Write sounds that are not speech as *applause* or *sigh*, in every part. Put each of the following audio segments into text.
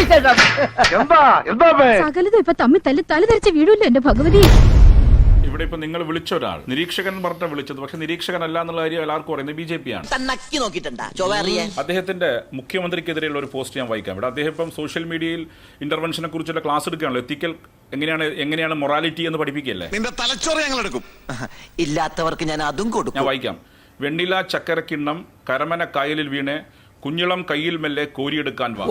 എന്താ? എന്താ സകലതും ഇപ്പൊ തമ്മിൽ തല്ലി തല ധരിച്ച് വീഴൂല്ലോ എന്റെ ഭഗവതി. ഇവിടെ ഇപ്പൊ നിങ്ങൾ വിളിച്ച ഒരാൾ. നിരീക്ഷകൻ പറഞ്ഞ വിളിച്ചത്. പക്ഷെ നിരീക്ഷകൻ അല്ല എന്നുള്ള കാര്യം എല്ലാവർക്കും അറിയുന്നത് ബി ജെ പി ആണ് നക്കി നോക്കിയിട്ടുണ്ടാ? അദ്ദേഹത്തിന്റെ മുഖ്യമന്ത്രിക്കെതിരെയുള്ള ഒരു പോസ്റ്റ് ഞാൻ വായിക്കാം. ഇവിടെ അദ്ദേഹം ഇപ്പം സോഷ്യൽ മീഡിയയിൽ ഇന്റർവെൻഷനെ കുറിച്ചുള്ള ക്ലാസ് എടുക്കുകയാണല്ലോ. എത്തിക്കൽ എങ്ങനെയാണ് എങ്ങനെയാണ് മൊറാലിറ്റി എന്ന് പഠിപ്പിക്കല്ലേ നിന്റെ തലച്ചോറ് ഞങ്ങൾ എടുക്കും. ഇല്ലാത്തവർക്ക് ഞാൻ അതും കൊടുക്കും. ഞാൻ കൊടുക്കും വായിക്കാം. വെണ്ണില ചക്കരക്കിണ്ണം കരമന കായലിൽ വീണ് കുഞ്ഞിളം കയ്യിൽ മെല്ലെ കോരിയെടുക്കാൻ വാ.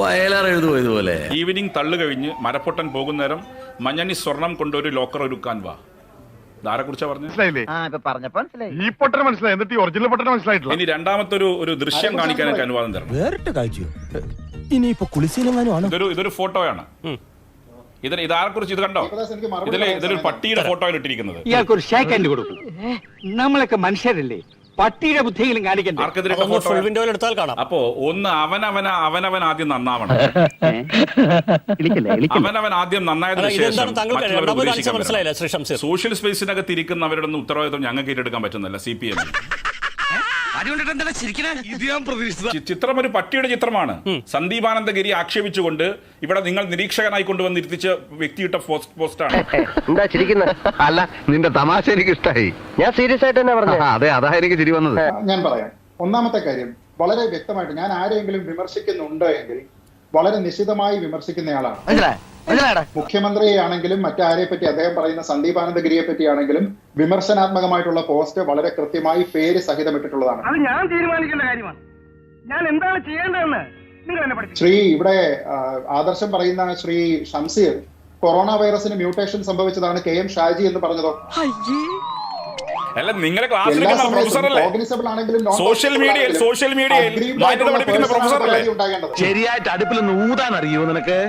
ഈവനിങ് തള്ളു കഴിഞ്ഞ് മരപ്പൊട്ടൻ പോകുന്നേരം മഞ്ഞണി സ്വർണം കൊണ്ടൊരു ലോക്കർ ഒരുക്കാൻ വാ. ഇനി രണ്ടാമത്തെ ഒരു ഒരു ദൃശ്യം അനുവാദം തരണം. വേറിട്ട് കാഴ്ചയോ? ഇനിയിപ്പോ കുളിശീലെങ്ങാനും ആണ്? ഇതൊരു ഇതൊരു ഫോട്ടോയാണ്. ഇതിന് ഇതാരെ കുറിച്ച് ഇത് കണ്ടോ? ഇതിലെ ഇതൊരു പട്ടിയുടെ ഫോട്ടോ ഇട്ടിരിക്കുന്നത് ഇയാൾക്കൊരു ഷേക്ക് ഹാൻഡ് കൊടുക്കും. നമ്മളൊക്കെ മനുഷ്യരല്ലേ? പട്ടിയുടെ ബുദ്ധിയെങ്കിലും കാണിക്കണ്ടേ? കാണാം. അപ്പോ ഒന്ന് അവനവന അവനവൻ ആദ്യം നന്നാവണം. അവനവൻ ആദ്യം നന്നായതിനു ശേഷം സോഷ്യൽ സ്പേസിനകത്ത് ഇരിക്കുന്നവരുടെ ഒന്നും ഉത്തരവാദിത്വം ഞങ്ങൾക്ക് ഏറ്റെടുക്കാൻ പറ്റുന്നില്ല സി പി എം ചിത്രം ഒരു പട്ടിയുടെ ചിത്രമാണ്. സന്ദീപാനന്ദഗിരി ആക്ഷേപിച്ചുകൊണ്ട് ഇവിടെ നിങ്ങൾ നിരീക്ഷകനായി കൊണ്ടുവന്ന് ഇരുത്തിച്ച വ്യക്തിയിട്ട പോസ്റ്റ് പോസ്റ്റാണ്. എന്താ ചിരിക്കുന്നത് അല്ല നിന്റെ തമാശ എനിക്ക് ഇഷ്ടായി ഞാൻ സീരിയസ് ആയിട്ട് തന്നെ പറഞ്ഞു അതെ അതാ എനിക്ക് ചിരി വന്നത്. ഞാൻ പറയാം. ഒന്നാമത്തെ കാര്യം വളരെ വ്യക്തമായിട്ട് ഞാൻ ആരെങ്കിലും വിമർശിക്കുന്നുണ്ട് എങ്കിൽ വളരെ നിശിതമായി വിമർശിക്കുന്നയാളാണ് മുഖ്യമന്ത്രിയാണെങ്കിലും മറ്റാരെ പറ്റി അദ്ദേഹം പറയുന്ന സന്ദീപ് ആനന്ദഗിരിയെ പറ്റിയാണെങ്കിലും വിമർശനാത്മകമായിട്ടുള്ള പോസ്റ്റ് വളരെ കൃത്യമായി പേര് സഹിതം ഇട്ടിട്ടുള്ളതാണ് അത് ഞാൻ തീരുമാനിക്കേണ്ട കാര്യമാണ്. ഞാൻ എന്താണ് ചെയ്യേണ്ടതെന്ന് നിങ്ങൾ എന്നെ പഠിപ്പിച്ചു. ശ്രീ ഇവിടെ ആദർശം പറയുന്ന ശ്രീ ഷംസീർ. കൊറോണ വൈറസിന് മ്യൂട്ടേഷൻ സംഭവിച്ചതാണ് കെ എം ഷാജി എന്ന് പറഞ്ഞതോ? അല്ല നിങ്ങളെ ക്ലാസ്സിൽ ആണെങ്കിലും സോഷ്യൽ മീഡിയയിൽ സോഷ്യൽ മീഡിയയിൽ. ശരിയായിട്ട് അടുപ്പിൽ ഊതാൻ അറിയോ നിനക്ക്?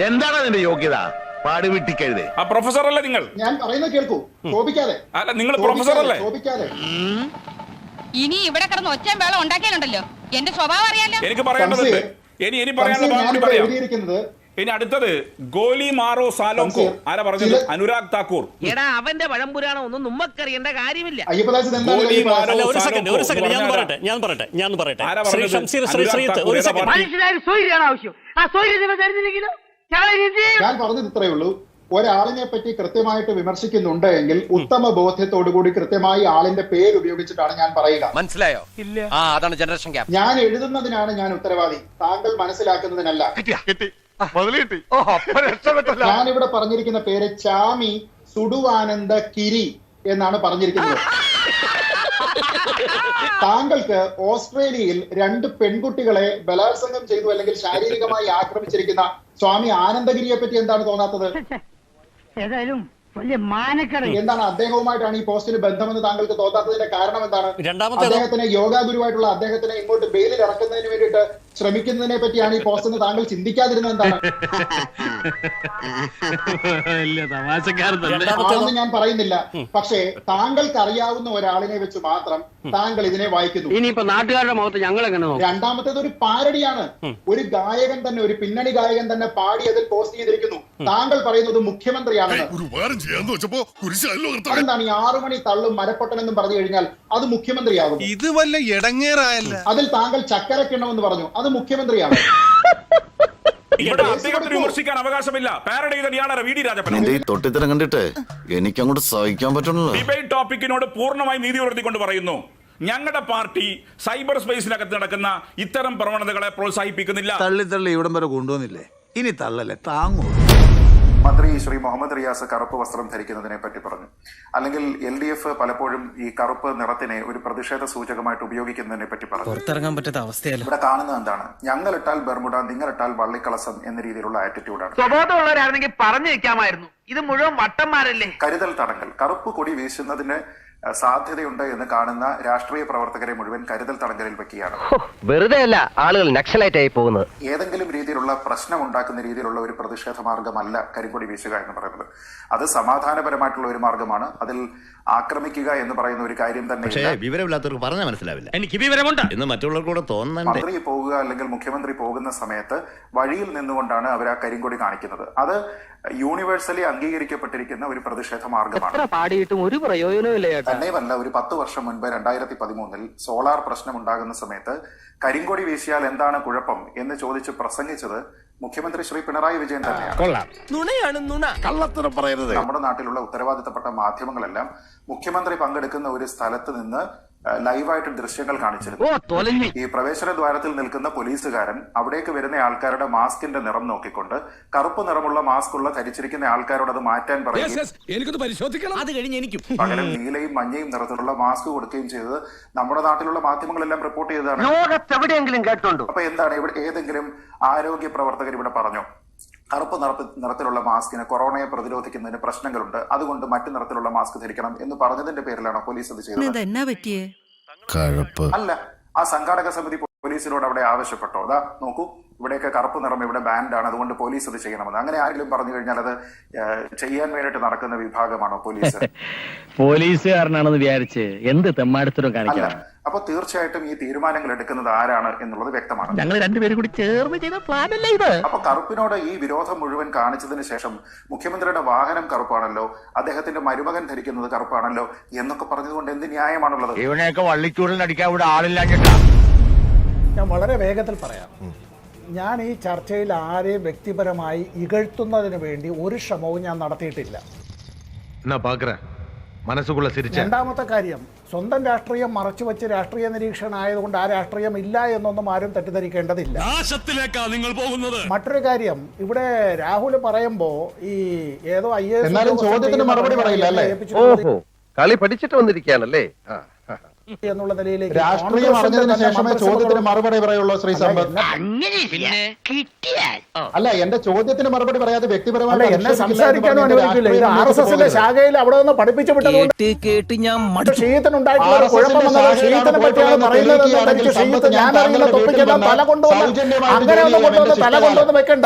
എന്താണ് അതിന്റെ യോഗ്യത? പാടുവിട്ടിക്കഴുതേ ആ പ്രൊഫസർ അല്ലേ നിങ്ങൾ? ഞാൻ പറയുന്നത് കേൾക്കൂ. കോപിക്കാതെ. അല്ല നിങ്ങൾ പ്രൊഫസർ അല്ലേ കോപിക്കാതെ ഇനി ഇവിടെ കിടന്ന് ഒച്ചയും വേള ഉണ്ടാക്കിയാലുണ്ടല്ലോ. എന്റെ സ്വഭാവം അറിയാലോ. എനിക്ക് പറയാനുള്ളത് ഇനി ഇനി പറയാനുള്ള ഭാഗം കൂടി പറയാം. എഴുതിയിരിക്കുന്നത് ഇനി അടുത്തത് ഗോലി മാറോ സാലോങ്കോ സംശയം. ആരാ പറഞ്ഞത്? ചില- അനുരാഗ് താക്കൂർ. എടാ അവന്റെ പഴംപുരാണം ഒന്നും നമ്മക്കറിയേണ്ട കാര്യമില്ല. അയ്യപ്പദാസ് എന്താണ് ഗോലി മാരോ അല്ല ഒരു സെക്കൻഡ് ഒരു സെക്കൻഡ് ഞാൻ പറയട്ടെ ഞാൻ പറയട്ടെ ഞാൻ പറയട്ടെ. ആരാ ശ്രീ പറഞ്ഞത്? ഷംസീർ ശ്രീ അനുരാഗ് ശ്രീത്ത് താക്കൂർ ഒരു ഏതാ സെക്കൻഡ് പാർട്ടി? മനുഷ്യനായ സൂര്യയാണ് ആവശ്യം. ആ സൂര്യ നിങ്ങൾ തരുന്നില്ലെങ്കിലോ? ഞാൻ പറഞ്ഞത് ഇത്രയേ ഉള്ളൂ. ഒരാളിനെ പറ്റി കൃത്യമായിട്ട് വിമർശിക്കുന്നുണ്ട് എങ്കിൽ ഉത്തമ ബോധ്യത്തോടുകൂടി കൃത്യമായി ആളിന്റെ പേര് ഉപയോഗിച്ചിട്ടാണ് ഞാൻ പറയുക. മനസ്സിലായോ? ആ അതാണ് ജനറേഷൻ ഗ്യാപ്പ് ഞാൻ എഴുതുന്നതിനാണ് ഞാൻ ഉത്തരവാദി. താങ്കൾ മനസ്സിലാക്കുന്നതിനല്ല. കിട്ടി. മുതൽ കിട്ടി. ഓ അപ്പൊ രക്ഷപ്പെട്ടല്ലോ. ഞാൻ ഇവിടെ പറഞ്ഞിരിക്കുന്ന പേര് ചാമി സുഡുവാനന്ദ കിരി എന്നാണ് പറഞ്ഞിരിക്കുന്നത്. താങ്കൾക്ക് ഓസ്ട്രേലിയയിൽ രണ്ട് പെൺകുട്ടികളെ ബലാത്സംഗം ചെയ്തു അല്ലെങ്കിൽ ശാരീരികമായി ആക്രമിച്ചിരിക്കുന്ന സ്വാമി ആനന്ദഗിരിയെ പറ്റി എന്താണ് തോന്നാത്തത്? ഏതായാലും വലിയ മാനക്കട. എന്താണ് അദ്ദേഹവുമായിട്ടാണ് ഈ പോസ്റ്റിന് ബന്ധമെന്ന് താങ്കൾക്ക് തോന്നാത്തതിന്റെ കാരണം എന്താണ്? അദ്ദേഹത്തിന് അദ്ദേഹത്തിനെ യോഗാ ഗുരുവായിട്ടുള്ള അദ്ദേഹത്തിനെ ഇങ്ങോട്ട് ബെയിലിൽ ഇറക്കുന്നതിന് വേണ്ടിയിട്ട് ശ്രമിക്കുന്നതിനെ പറ്റിയാണ് ഈ പോസ്റ്റ് എന്ന് താങ്കൾ ചിന്തിക്കാതിരുന്ന എന്താണ്? ആണെന്ന് ഞാൻ പറയുന്നില്ല. പക്ഷേ താങ്കൾക്ക് അറിയാവുന്ന ഒരാളിനെ വെച്ച് മാത്രം താങ്കൾ ഇതിനെ വായിക്കുന്നു. ഇനിയിപ്പോ നാട്ടുകാരുടെ മുഖത്ത് ഞങ്ങൾ എങ്ങനെ നോക്കും? രണ്ടാമത്തേത് ഒരു പാരടിയാണ്. ഒരു ഗായകൻ തന്നെ ഒരു പിന്നണി ഗായകൻ തന്നെ പാടി അതിൽ പോസ്റ്റ് ചെയ്തിരിക്കുന്നു. താങ്കൾ പറയുന്നത് മുഖ്യമന്ത്രിയാണ് അതെന്താണ് ഈ ആറു മണി തള്ളും മരപ്പൊട്ടൻ എന്നും പറഞ്ഞു കഴിഞ്ഞാൽ അത് മുഖ്യമന്ത്രിയാകും ഇത് വല്ല ഇടങ്ങേറായല്ല അതിൽ താങ്കൾ ചക്കരക്കിണ്ണമെന്ന് പറഞ്ഞു. അത് മുഖ്യമന്ത്രിയാണ്. ഇവിടെ അദ്ദേഹത്തിന് വിമർശിക്കാൻ അവകാശമില്ല. പാരഡി ചെയ്ത ഇയാളാണ് വി ഡി രാജപ്പൻ. ഈ തൊട്ടിത്തരം കണ്ടിട്ട് സഹിക്കാൻ പറ്റണല്ലോ. ഡിബേറ്റ് ടോപ്പിക്കിനോട് പൂർണമായി നീതി പുലർത്തിക്കൊണ്ട് പറയുന്നു. ഞങ്ങളുടെ പാർട്ടി സൈബർ സ്പേസിനകത്ത് നടക്കുന്ന ഇത്തരം പ്രവണതകളെ പ്രോത്സാഹിപ്പിക്കുന്നില്ല. തള്ളി തള്ളി ഇവിടം വരെ കൊണ്ടുവന്നില്ലേ? ഇനി തള്ളല്ലേ? താങ്ങൂ മന്ത്രി ശ്രീ മുഹമ്മദ് റിയാസ് കറുപ്പ് വസ്ത്രം ധരിക്കുന്നതിനെ പറ്റി പറഞ്ഞു. അല്ലെങ്കിൽ എൽ ഡി എഫ് പലപ്പോഴും ഈ കറുപ്പ് നിറത്തിനെ ഒരു പ്രതിഷേധ സൂചകമായിട്ട് ഉപയോഗിക്കുന്നതിനെ പറ്റി പറഞ്ഞു. പുറത്തിറങ്ങാൻ പറ്റാത്ത അവസ്ഥയല്ല? ഇവിടെ കാണുന്നത് എന്താണ്? ഞങ്ങളിട്ടാൽ നിങ്ങൾ നിങ്ങളിട്ടാൽ വള്ളിക്കളസം എന്ന രീതിയിലുള്ള ആറ്റിറ്റ്യൂഡാണ് സ്വബോധമുള്ളവരായിരുന്നെങ്കിൽ പറഞ്ഞു വെക്കാമായിരുന്നു ഇത് മുഴുവൻ വട്ടന്മാരല്ലേ? കരുതൽ തടങ്കൽ. കറുപ്പ് കൊടി വീശുന്നതിന് സാധ്യതയുണ്ട് എന്ന് കാണുന്ന രാഷ്ട്രീയ പ്രവർത്തകരെ മുഴുവൻ കരുതൽ തടങ്കലിൽ വെക്കുകയാണ്. വെറുതെ അല്ല ആളുകൾ നക്സലൈറ്റ് ആയി പോകുന്നത്. ഏതെങ്കിലും രീതിയിലുള്ള പ്രശ്നം ഉണ്ടാക്കുന്ന രീതിയിലുള്ള ഒരു പ്രതിഷേധ മാർഗമല്ല കരിങ്കൊടി വീശുക എന്ന് പറയുന്നത്. അത് സമാധാനപരമായിട്ടുള്ള ഒരു മാർഗമാണ്. അതിൽ ആക്രമിക്കുക എന്ന് പറയുന്ന ഒരു കാര്യം തന്നെ ഇല്ല. വിവരമില്ലാത്തവർക്ക് പറഞ്ഞാൽ മനസ്സിലാവില്ല. എനിക്ക് വിവരമുണ്ട്. എന്ന് മറ്റുള്ളവർക്കൂടെ തോന്നുന്നുണ്ട് തോന്നണ്ടേ? മന്ത്രി പോകുക അല്ലെങ്കിൽ മുഖ്യമന്ത്രി പോകുന്ന സമയത്ത് വഴിയിൽ നിന്നുകൊണ്ടാണ് അവർ ആ കരിങ്കൊടി കാണിക്കുന്നത്. അത് യൂണിവേഴ്സലി അംഗീകരിക്കപ്പെട്ടിരിക്കുന്ന ഒരു പ്രതിഷേധ മാർഗമാണ്. പാടിയിട്ടും ഒരു പ്രയോജനവും തന്നെയുമല്ല ഒരു പത്ത് വർഷം മുൻപ് രണ്ടായിരത്തി പതിമൂന്നിൽ സോളാർ പ്രശ്നം ഉണ്ടാകുന്ന സമയത്ത് കരിങ്കൊടി വീശിയാൽ എന്താണ് കുഴപ്പം എന്ന് ചോദിച്ച് പ്രസംഗിച്ചത് മുഖ്യമന്ത്രി ശ്രീ പിണറായി വിജയൻ തന്നെയാണ്. കൊള്ളാം. നുണയാണ് നുണ. കള്ളത്തരം പറയരുത്. നമ്മുടെ നാട്ടിലുള്ള ഉത്തരവാദിത്തപ്പെട്ട മാധ്യമങ്ങളെല്ലാം മുഖ്യമന്ത്രി പങ്കെടുക്കുന്ന ഒരു സ്ഥലത്ത് നിന്ന് ലൈവായിട്ട് ദൃശ്യങ്ങൾ കാണിച്ചിരുന്നു. ഈ പ്രവേശന ദ്വാരത്തിൽ നിൽക്കുന്ന പോലീസുകാരൻ അവിടേക്ക് വരുന്ന ആൾക്കാരുടെ മാസ്കിന്റെ നിറം നോക്കിക്കൊണ്ട് കറുപ്പ് നിറമുള്ള മാസ്ക് ഉള്ള ധരിച്ചിരിക്കുന്ന ആൾക്കാരോട് അത് മാറ്റാൻ പറയുകയും എനിക്കൊന്ന് പരിശോധിക്കണം. അത് കഴിഞ്ഞ് എനിക്കും. പകരം നീലയും മഞ്ഞയും നിറത്തിലുള്ള മാസ്ക് കൊടുക്കുകയും ചെയ്തത് നമ്മുടെ നാട്ടിലുള്ള മാധ്യമങ്ങളെല്ലാം റിപ്പോർട്ട് ചെയ്തതാണ്. അപ്പൊ എന്താണ് ഇവിടെ ഏതെങ്കിലും ആരോഗ്യ പ്രവർത്തകർ ഇവിടെ പറഞ്ഞു? കറുപ്പ് നിറപ്പ് നിറത്തിലുള്ള മാസ്കിന് കൊറോണയെ പ്രതിരോധിക്കുന്നതിന് പ്രശ്നങ്ങളുണ്ട്. അതുകൊണ്ട് മറ്റു നിറത്തിലുള്ള മാസ്ക് ധരിക്കണം എന്ന് പറഞ്ഞതിന്റെ പേരിലാണ് പോലീസ് അത് ചെയ്തത്. അല്ല ആ സംഘാടക സമിതി പോലീസിനോട് അവിടെ ആവശ്യപ്പെട്ടോ? അതാ നോക്കൂ ഇവിടെയൊക്കെ കറുപ്പ് നിറം ഇവിടെ ബാൻഡാണ്. അതുകൊണ്ട് പോലീസ് അത് ചെയ്യണമെന്ന് അങ്ങനെ ആരെങ്കിലും പറഞ്ഞു കഴിഞ്ഞാൽ അത് ചെയ്യാൻ വേണ്ടിയിട്ട് നടക്കുന്ന വിഭാഗമാണോ പോലീസ്? *laughs* പോലീസുകാരനാണെന്ന് വിചാരിച്ച് എന്ത് തെമ്മാടത്തിനും അല്ല കാണിക്കണം അപ്പൊ തീർച്ചയായിട്ടും ഈ തീരുമാനങ്ങൾ എടുക്കുന്നത് ആരാണ് എന്നുള്ളത് വ്യക്തമാണ്. ഞങ്ങൾ രണ്ടുപേരും കൂടി ചേർന്ന് ചെയ്ത പ്ലാനല്ലേ ഇത്? അപ്പൊ കറുപ്പിനോട് ഈ വിരോധം മുഴുവൻ കാണിച്ചതിന് ശേഷം മുഖ്യമന്ത്രിയുടെ വാഹനം കറുപ്പാണല്ലോ അദ്ദേഹത്തിന്റെ മരുമകൻ ധരിക്കുന്നത് കറുപ്പാണല്ലോ എന്നൊക്കെ പറഞ്ഞതുകൊണ്ട് എന്ത് ന്യായമാണുള്ളത്? ഇവനെയൊക്കെ വള്ളിച്ചൂടിൽ അടിക്കാൻ ഇവിടെ ആളില്ല ഞാൻ വളരെ വേഗത്തിൽ പറയാം. ഞാൻ ഈ ചർച്ചയിൽ ആരെയും വ്യക്തിപരമായി ഇകഴ്ത്തുന്നതിന് വേണ്ടി ഒരു ശ്രമവും ഞാൻ നടത്തിയിട്ടില്ല. രണ്ടാമത്തെ കാര്യം സ്വന്തം രാഷ്ട്രീയം മറച്ചുവെച്ച് രാഷ്ട്രീയ നിരീക്ഷണമായതുകൊണ്ട് ആ രാഷ്ട്രീയം ഇല്ല എന്നൊന്നും ആരും തെറ്റിദ്ധരിക്കേണ്ടതില്ല നാശത്തിലേക്കാ നിങ്ങൾ പോകുന്നത് മറ്റൊരു കാര്യം ഇവിടെ രാഹുൽ പറയുമ്പോ ഈ ഏതോ ഐ എസ് ചോദ്യത്തിന് മറുപടി പറയില്ല, അല്ലേ? ഓഹോ കളി പഠിച്ചിട്ട് വന്നിരിക്കുകയാണല്ലേ. എന്നുള്ള നിലയിലേക്ക് രാഷ്ട്രീയം അറിഞ്ഞതിന് ശേഷമേ ചോദ്യത്തിന് മറുപടി പറയുള്ളൂ ശ്രീ സമ്പത്ത്. അല്ല എന്റെ ചോദ്യത്തിന് മറുപടി പറയാതെ വ്യക്തിപരമായി എന്നെ സംസാരിക്കാനും അനുവദിക്കില്ല. ഇത് ആർ എസ് എസിന്റെ ശാഖയിൽ അവിടെ നിന്ന് പഠിപ്പിച്ചു വിട്ടത് കേട്ട് ഞാൻ ഷീത്തിനുണ്ടായിട്ടുള്ള ഒരു കുഴപ്പമെന്നത് ഷീത്തിനെ പറ്റിയാണ് പറയുന്നത് ഷീത്ത് ഞാൻ തൊപ്പിക്കുന്ന തല കൊണ്ടുവന്ന് അങ്ങനെ ഒന്നും കൊണ്ടുവന്ന് തല കൊണ്ടുവന്ന് വെക്കണ്ട.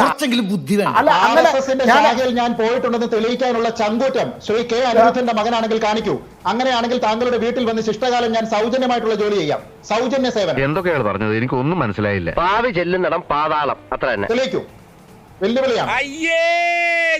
ബുദ്ധി വേണം. അല്ല അങ്ങനെ ശാഖയിൽ ഞാൻ പോയിട്ടുണ്ടെന്ന് തെളിയിക്കാനുള്ള ചങ്കൂറ്റം ശ്രീ കെ അനിരുദ്ധന്റെ മകനാണെങ്കിൽ കാണിക്കൂ. അങ്ങനെയാണെങ്കിൽ താങ്കളുടെ വീട്ടിൽ വന്ന് ശിഷ്ടകാലം ഞാൻ സൗജന്യമായിട്ടുള്ള ജോലി ചെയ്യാം. സൗജന്യ സേവനം. എന്തൊക്കെയാണ് പറഞ്ഞത്? എനിക്കൊന്നും മനസ്സിലായില്ല. പാവി ചെല്ലുന്നിടം പാതാളം. അത്ര തന്നെ. തെളിയിക്കൂ. വെല്ലുവിളിയാണ്. അയ്യേ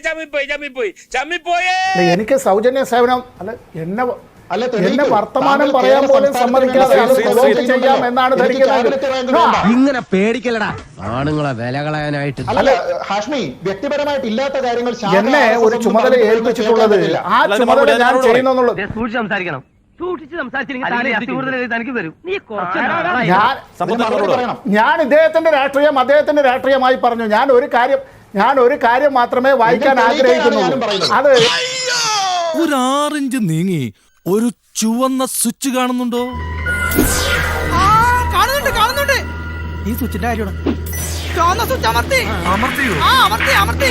ചമ്മിപ്പോയി ചമ്മിപ്പോയി ചമ്മിപ്പോയേ! അല്ല, എനിക്ക് സൗജന്യ സേവനം അല്ല എന്നെ അല്ല എന്നെ വർത്തമാനം താങ്കൾ പറയാൻ കേരള പോലും സംസ്ഥാനത്തിന് സമ്മതിക്കാതെ വേണ്ടി അത് സേവനം പ്രൊവോക്ക് ചെയ്യുന്നുണ്ടല്ലോ. ചെയ്യാം എന്നാണ് എനിക്ക് ധരിക്കുന്നത്. ക്യാബിനറ്റ് റാങ്ക് ആ, വേണ്ട. ഇങ്ങനെ പേടിക്കലടാ. ആണുങ്ങളെ വില കളയാനായിട്ട് അല്ല. ഹാഷ്മി വ്യക്തിപരമായിട്ട് ഇല്ലാത്ത കാര്യങ്ങൾ ശാഖ എന്നെ ആർ എസ് എസ് ഒരു ഒന്നും ചുമതല ഏൽപ്പിച്ചിട്ടുള്ളത് ആ ചുമതല ഞാൻ സൂക്ഷിച്ച് സംസാരിക്കണം. സൂക്ഷിച്ച് സംസാരിച്ചില്ലെങ്കിൽ ഞാൻ ഇദ്ദേഹത്തിന്റെ രാഷ്ട്രീയം അദ്ദേഹത്തിന്റെ രാഷ്ട്രീയമായി പറഞ്ഞു. ഞാൻ ഒരു കാര്യം ഞാൻ ഒരു കാര്യം മാത്രമേ വായിക്കാൻ ആഗ്രഹിക്കുന്നു ആഗ്രഹിക്കുന്നുള്ളൂ. അത് ഒരു ആറിഞ്ച് നീങ്ങി ഒരു ചുവന്ന സ്വിച്ച് കാണുന്നുണ്ടോ? കാണുന്നുണ്ട് കാണുന്നുണ്ട്. ഈ സ്വിച്ചിന്റെ കാര്യമാണ്. ചുവന്ന സ്വിച്ച് അമർത്തി. അമർത്തിയോ? ആ അമർത്തി അമർത്തി.